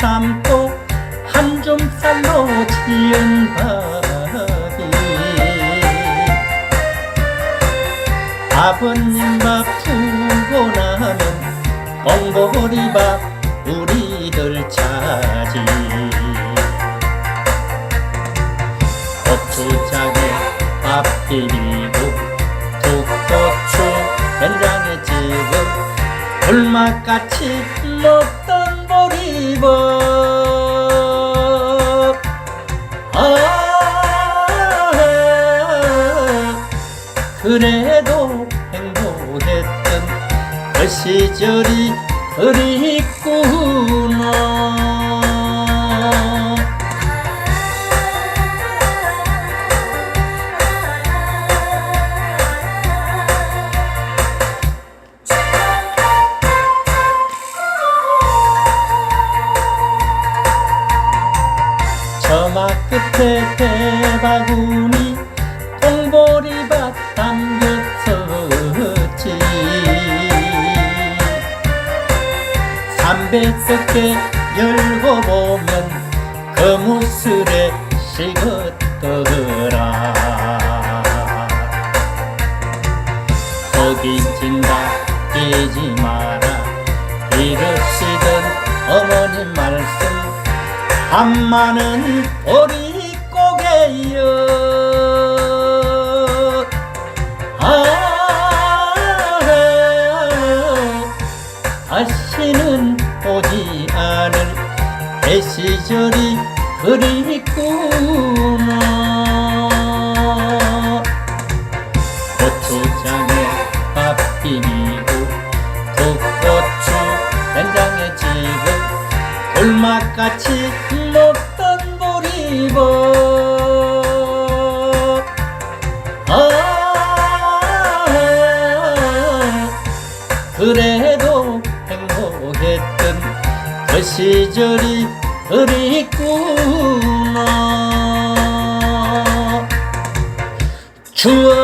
삶고 한 줌살로 지은 밥이. 아버님 밥 주고 나면 엉거리 밥 우리들 차지. 고추장에 밥 비비 불맛같이 먹던 보리밥. 아 그래도 행복했던 그 시절이 그립구나 끝에 대바구니 통보리밭 담겼었지. 삼백석개 열고 보면 그 무술에 식었더라. 거기 진다 뛰지 마라. 이러시던 어머님 말씀 한마는 우리 고개여. 아 다시는 오지 않을 내 시절이 그립구나. 고추장에 밥 비비고 툭고추 된장에 찍은 돌맛같이 먹던 보리밥 아 그래도 행복했던 그 시절이 그립구나. 추억